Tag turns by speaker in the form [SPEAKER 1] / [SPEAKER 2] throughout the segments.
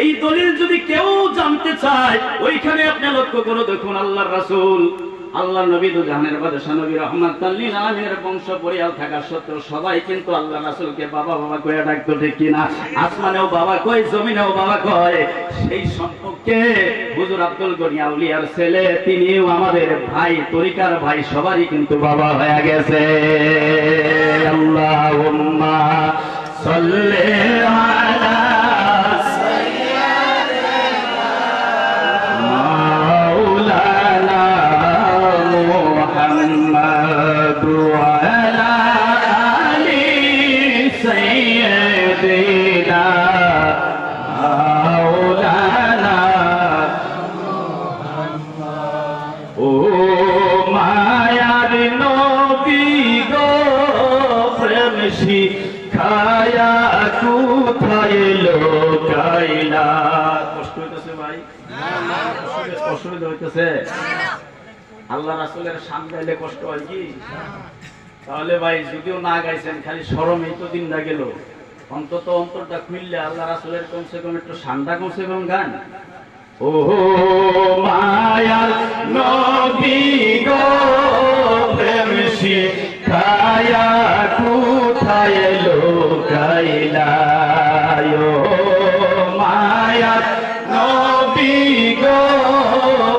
[SPEAKER 1] এই দলিল যদি কেউ জানতে চায়, ওইখানে আপনি লক্ষ্য করে দেখুন আল্লাহর রাসূল। আল্লাহ নবী দু জাহানের বাদশা নবী রহমান তাল্লিল আলমিনের বংশ পরিয়াল থাকা সত্ত্বেও সবাই কিন্তু আল্লাহ রাসূলকে বাবা বাবা কয়ে ডাকতো, ঠিক কিনা আসমানেও বাবা কয়, জমিনেও বাবা কয়। সেই সম্পর্কে হুজুর আব্দুল গনি আউলিয়ার ছেলে, তিনিও আমাদের ভাই, তরিকার ভাই, সবারই কিন্তু বাবা হয়ে গেছে। শিখায়া কোথায় লোকাইলা? কষ্ট হইতেছে ভাই। কষ্ট হইতেছে। আল্লাহ রাসুলের সান কষ্ট হয় কি? তাহলে ভাই, যদিও না গাইছেন, খালি সরমেই তো দিনটা গেল। অন্তত অন্তরটা খুললে আল্লাহ রাসুলের কমসে কম একটু সান্ডা কমসে কম গান। ও মায়ার নবী গো, প্রেম শিখায়া লোকাইলা মায়া। নবী গো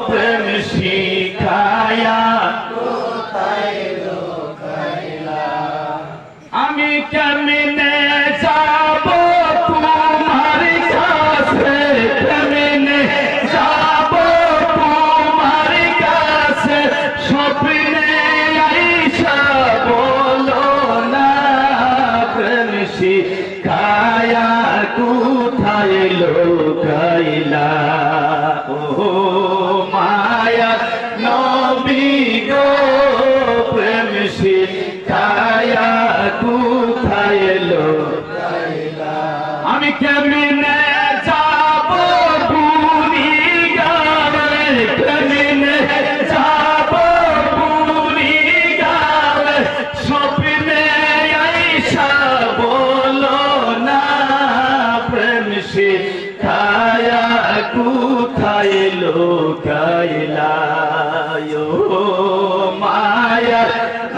[SPEAKER 1] প্রেম শিখায়া। আমি কেমনে কোথায় লোকাইলা ও মায়া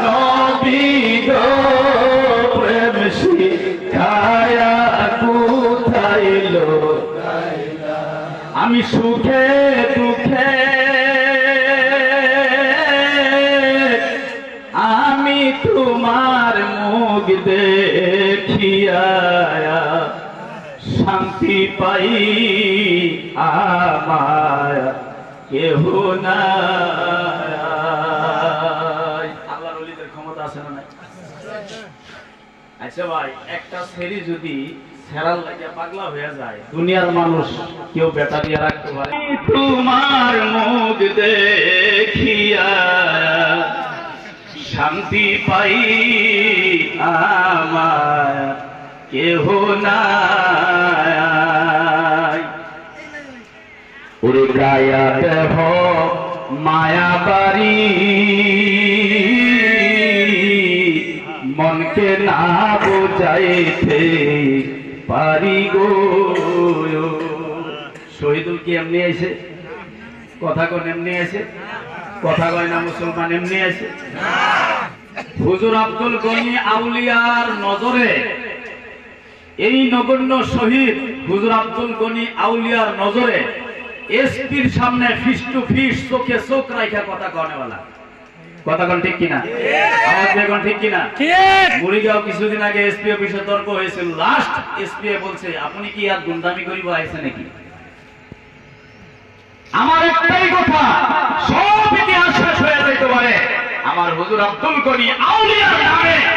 [SPEAKER 1] নবী গো, প্রেম শিখায়া কোথায় লোকাইলা আমি সুখে দুঃখে, আমি তোমার মুখ দেখিয়া শান্তি পাই আমার, কেহ না আচ্ছা একটা যদি লাগিয়া পাগলা হয়ে যায়, দুনিয়ার মানুষ কেউ তোমার মুখ দেখিয়া শান্তি পাই আমার। কেহ নাই। দেহ মায়া বাড়ি মনকে না বোঝাইতে পারি গো। শহীদুল কি এমনি আছে কথা কোন, এমনি আছে কথা কয় না মুসলমান, এমনি আছে হুজুর আব্দুল গনি আউলিয়ার নজরে এই নগণ্য শহীদ হুজুর আব্দুল গনি আউলিয়ার নজরে এসপির সামনে ফিস টু ফিস চোখে চোখ রাখা কথা কনেওয়ালা কথা কোন ঠিক কিনা? আওয়াজ দিয়ে কোন ঠিক কিনা? মুড়িগাঁও কিছুদিন আগে এসপি অফিসে তর্ক হয়েছিল। লাস্ট এসপি বলছে আপনি কি আর গুন্ডামি করিব আইছে নাকি? আমার একটাই কথা সব ইতিহাস শেষ হয়ে যেতে পারে। আমার হুজুর আব্দুল গনি আউলিয়ার নামে করে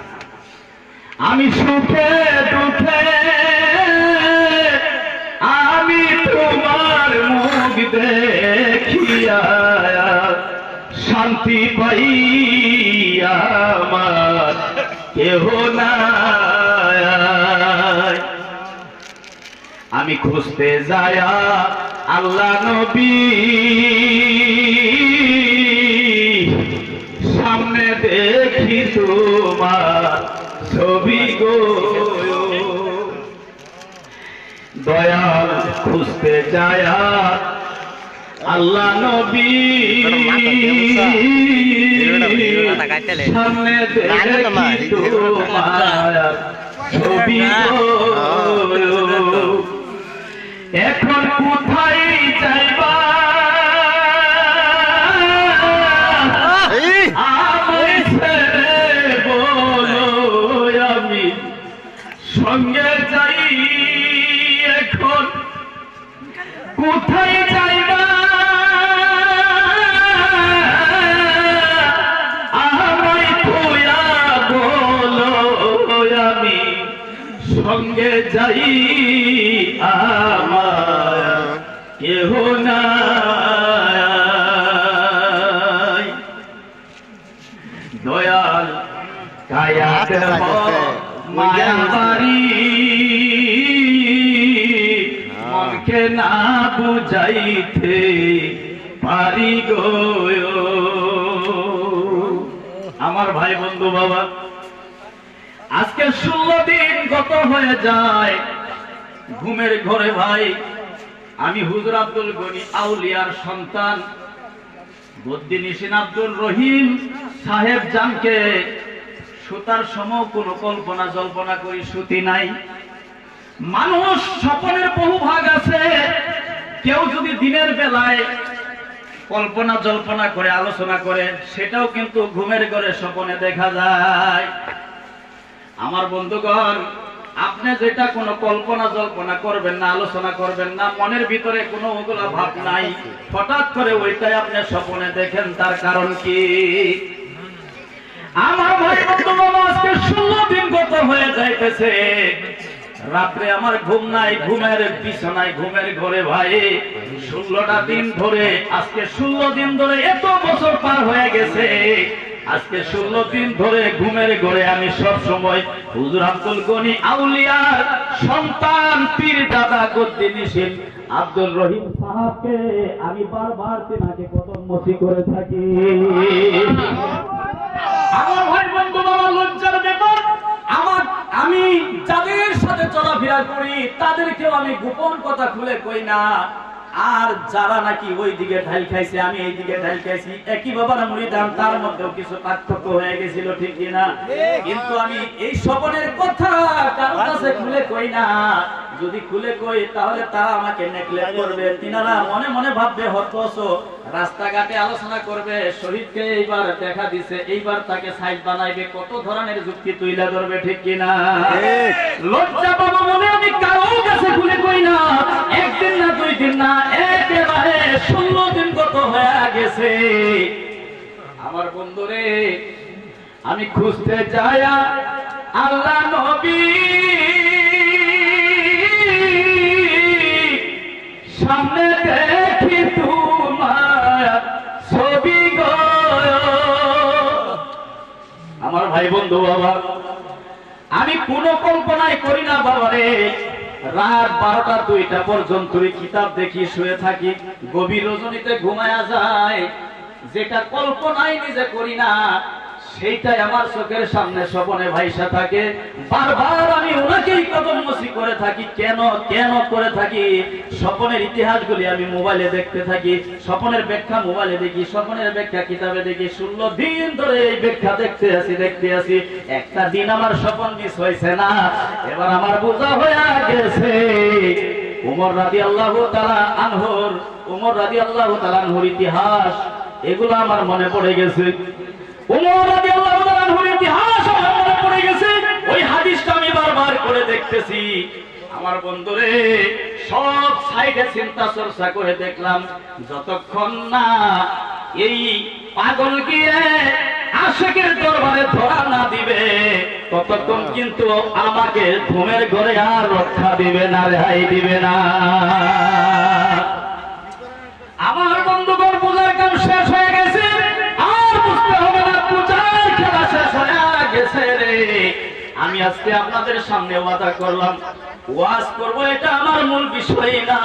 [SPEAKER 1] আমি
[SPEAKER 2] সুখে
[SPEAKER 1] দুঃখে, আমি তোমার মুখ দেখিয়া শান্তি পাই আমার কেহ না আমি খুঁজতে যায়া আল্লাহ নবী সামনে দেখি তোমার দয়াল খুঁজতে যায়া আল্লাহ নবী। সামনে ছবি গো এখন কোথায় যাইবা? বলো আমি। সঙ্গে যাই। কোথায় যাইবা? আমায় থুয়া বলো আমি সঙ্গে যাই আমার কেহ নাই। দয়াল কায়াত মায়া বাড়ি মনকে না বুঝাইতে পারি আমার ভাই বন্ধু বাবা, আজকে ষোলো দিন গত হয়ে যায় ঘুমের ঘরে ভাই। আমি হুজুর আব্দুল গনি আউলিয়ার সন্তান। বদ্দিনিসিন আব্দুল রহিম সাহেব জানকে সুতার সম কোনো কল্পনা জল্পনা করি সুতি নাই। মানুষ স্বপনের বহু ভাগ আছে। কেউ যদি দিনের বেলায় কল্পনা জল্পনা করে, আলোচনা করে, সেটাও কিন্তু ঘুমের ঘরে স্বপনে দেখা যায়। আমার বন্ধুগণ, আপনি যেটা কোনো কল্পনা জল্পনা করবেন না, আলোচনা করবেন না, মনের ভিতরে কোনো ওগুলা ভাব নাই। হঠাৎ করে ওইটাই আপনি স্বপনে দেখেন, তার কারণ কি? আমার ভাই বন্ধু আজকে ষোলো দিন গত হয়ে যাইতেছে। রাত্রে আমার ঘুম নাই, ঘুমের বিছানায় ঘুমের ঘরে ভাই। ষোলোটা দিন ধরে, আজকে ষোলো দিন ধরে এত বছর পার হয়ে গেছে। আজকে ষোলো দিন ধরে ঘুমের ঘরে আমি সব সময় হুজুর আব্দুল গনি আউলিয়ার সন্তান, পীর দাদা করতে গদ্দিনিসীন আব্দুল রহিম সাহাবকে আমি বারবার তেনাকে কদম মসি করে থাকি। আমার ভাই বন্ধু বাবা লজ্জার আমি যাদের সাথে চলাফেরা করি তাদেরকেও আমি গোপন কথা খুলে কই না। আর যারা নাকি ওই দিকে ঢাল খাইছে আমি এই দিকে ঢাল খাইছি একই বাবার মুড়িদান তার মধ্যে কিছু পার্থক্য হয়ে গেছিল ঠিক কিনা? কিন্তু আমি এই স্বপনের কথা কারও কাছে খুলে কই না। যদি খুলে কই তাহলে তারা আমাকে নেকলেট করবে। তিনারা মনে মনে ভাববে হতস রাস্তাঘাটে আলোচনা করবে শহীদকে এইবার দেখা দিছে এইবার তাকে সাইড বানাইবে কত ধরনের যুক্তি তুইলা ধরবে ঠিক কিনা? লজ্জা পাবো মনে আমি কারও কাছে খুলে কই না। একদিন না দুই দিন না একেবারে ষোলো দিন কত হয়ে গেছে। আমার বন্ধুরে আমি খুঁজতে যায়া আল্লাহ নবী সামনে দেখি তোমার ছবি আমার ভাই বন্ধু বাবা, আমি কোন কল্পনাই করি না বাবারে। রাত বারোটা দুইটা পর্যন্ত কিতাব দেখি, শুয়ে থাকি, গভীর রজনীতে ঘুমায়া যায়। যেটা কল্পনাই নিজে করি না সেইটাই আমার চোখের সামনে স্বপনে ভাইসা থাকে। বারবার আমি ওনাকেই কদম মসি করে থাকি। কেন কেন করে থাকি? স্বপনের ইতিহাসগুলি আমি মোবাইলে দেখতে থাকি। স্বপনের ব্যাখ্যা মোবাইলে দেখি। স্বপনের ব্যাখ্যা কিতাবে দেখি। ষোলো দিন ধরে এই ব্যাখ্যা দেখতে আসি দেখতে আসি। একটা দিন আমার স্বপন মিস হয়েছে না। এবার আমার বোঝা হয়ে গেছে। উমর রাদি আল্লাহ তালা আনহর, উমর রাদি আল্লাহ তালা আনহর ইতিহাস, এগুলো আমার মনে পড়ে গেছে। আমার বন্ধুরে, সব সাইডে চিন্তা চর্চা করে দেখলাম, যতক্ষণ না এই পাগল গিয়ে আশেকের দরবারে ধরা না দিবে, ততক্ষণ কিন্তু আমাকে ঘুমের ঘরে আর রক্ষা দিবে না, রেহাই দিবে না। আমার আমি আজকে আপনাদের সামনে ওয়াদা করলাম। ওয়াজ করব, এটা আমার মূল বিষয় না।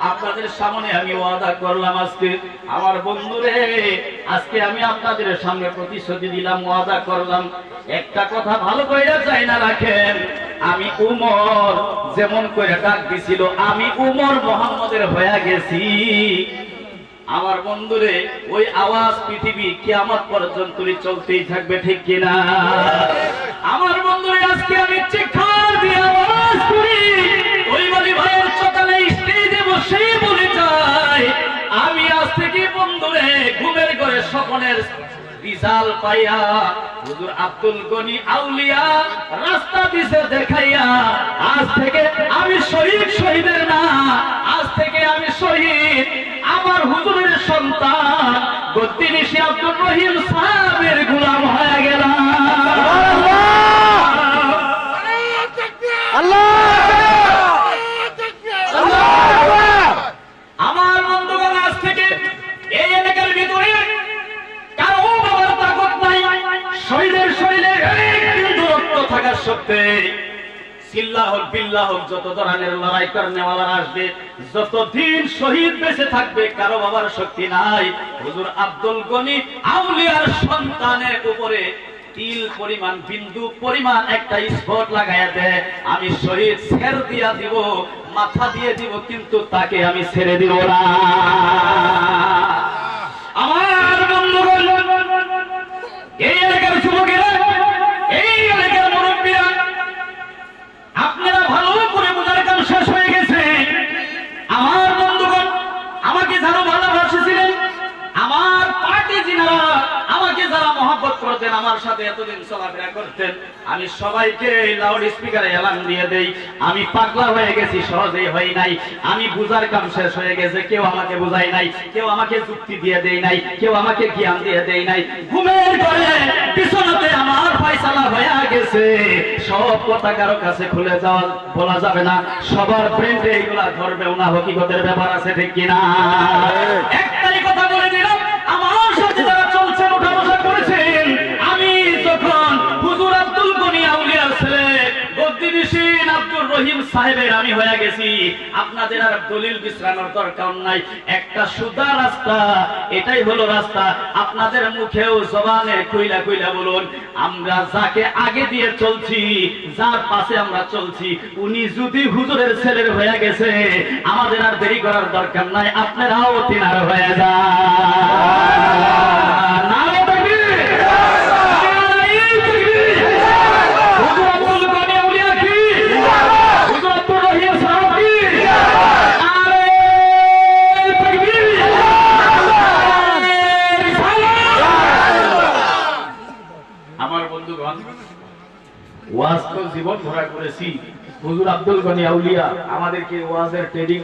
[SPEAKER 1] আপনাদের সামনে আমি ওয়াদা করলাম আজকে। আমার বন্ধুরে, আজকে আমি আপনাদের সামনে প্রতিশ্রুতি দিলাম, ওয়াদা করলাম। একটা কথা ভালো করে চাই না রাখেন। আমি উমর, যেমন করে ডাক দিছিল, আমি উমর মোহাম্মদের হয়ে গেছি। আমার বন্ধুরে, ওই আওয়াজ পৃথিবী কিয়ামত পর্যন্ত চলতেই থাকবে, ঠিক কিনা? আমার বন্ধুরে, আজকে আমি করি। আজ থেকে স্বপনের বিশাল পাইয়া আব্দুল গনি আউলিয়া রাস্তা দিছে দেখাইয়া, আজ থেকে আমি আমার হুজুরের সন্তান গদ্দিনিশি আব্দুল রহিম সাহেবের গোলাম হয়ে গেলাম আমার শরীরের শরীরে চিল্লা হোক বিল্লা হোক যত ধরনের লড়াই করেওয়ালারা আসবে, যতদিন শহীদ বেঁচে থাকবে, কারও বাবার শক্তি নাই। হুজুর আব্দুল গনি আউলিয়ার সন্তানের উপরে তিল পরিমাণ, বিন্দু পরিমাণ একটা স্পট লাগাইয়া দেয়। আমি শহীদ ছেড় দিয়া দিব, মাথা দিয়ে দিব, কিন্তু তাকে আমি ছেড়ে দিব না। সবাইকে লাউড স্পিকারে এলান দিয়ে দেই। আমি পাগলা হয়ে গেছি সহজেই হই নাই। আমি বুঝার কাম শেষ হয়ে গেছে কেউ আমাকে বুঝাই নাই কেউ আমাকে যুক্তি দিয়ে দেই নাই কেউ আমাকে জ্ঞান দিয়ে দেই নাই। ঘুমের ঘরে পিছনতে আমার ফয়সালা হয়ে গেছে। সব কথা কারও কাছে খুলে যাওয়া বলা যাবে না। সবার ব্রেন্ডে এইগুলা ধরবেও না হকিকতের ব্যাপার আছে ঠিক কিনা? একটাই রহিম সাহেবের আমি হয়ে গেছি। আপনাদের আর দলিল বিশ্রানোর দরকার নাই। একটা সুদা রাস্তা, এটাই হলো রাস্তা। আপনাদের মুখেও জবানে কইলা কইলা বলুন, আমরা যাকে আগে দিয়ে চলছি, যার পাশে আমরা চলছি, উনি যদি হুজুরের ছেলের হয়ে গেছে, আমাদের আর দেরি করার দরকার নাই। আপনারাও তিনার হয়ে যান নারে তাকবীর! নারে তাকবীর! হুজুর আব্দুল গনি আউলিয়া কি? হুজুর আব্দুর রহিম সাহেব কি? নারে তাকবীর! নারে রিসালাত! আমার বন্ধুগণ ওয়াজ তো জীবন ভরা করেছি হুজুর আব্দুল গনি আউলিয়া আমাদেরকে ওয়াজের ট্রেডিং